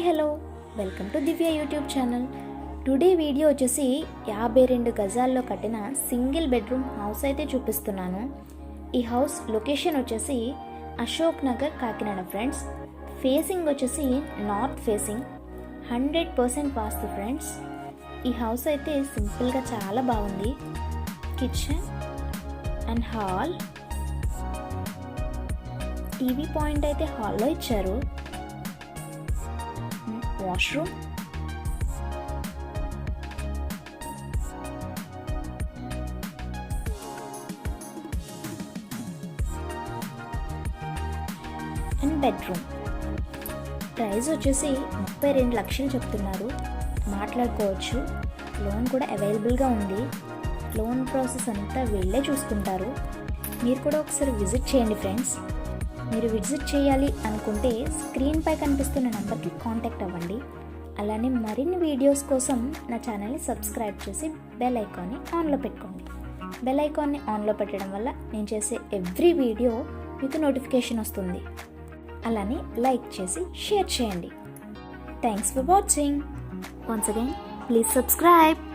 Hi hello. Welcome to Divya YouTube channel. Today video వచ్చేసి యాభై రెండు గజాల్లో కట్టిన సింగిల్ బెడ్రూమ్ హౌస్ అయితే చూపిస్తున్నాను. ఈ హౌస్ లొకేషన్ వచ్చేసి అశోక్ నగర్ కాకినాడ ఫ్రెండ్స్. ఫేసింగ్ వచ్చేసి north facing. Hundred percent vastu friends. ఈ హౌస్ అయితే సింపుల్గా చాలా బాగుంది. Kitchen and hall. TV point అయితే హాల్లో ఇచ్చారు. వాష్రూమ్ అండ్ బెడ్రూమ్ ప్రైస్ వచ్చేసి ముప్పై రెండు లక్షలు చెప్తున్నారు. మాట్లాడుకోవచ్చు. లోన్ కూడా అవైలబుల్గా ఉంది. లోన్ ప్రాసెస్ అంతా వీళ్ళే చూసుకుంటారు. మీరు కూడా ఒకసారి విజిట్ చేయండి ఫ్రెండ్స్ మీరు విజిట్ చేయాలి అనుకుంటే స్క్రీన్పై కనిపిస్తున్న నెంబర్కి కాంటాక్ట్ అవ్వండి. అలానే మరిన్ని వీడియోస్ కోసం నా ఛానల్ని సబ్స్క్రైబ్ చేసి బెల్ ఐకాన్ని ఆన్లో పెట్టుకోండి. బెల్ ఐకాన్ని ఆన్లో పెట్టడం వల్ల నేను చేసే ఎవ్రీ వీడియో మీకు నోటిఫికేషన్ వస్తుంది. అలానే లైక్ చేసి షేర్ చేయండి. Thanks for watching. Once again please subscribe.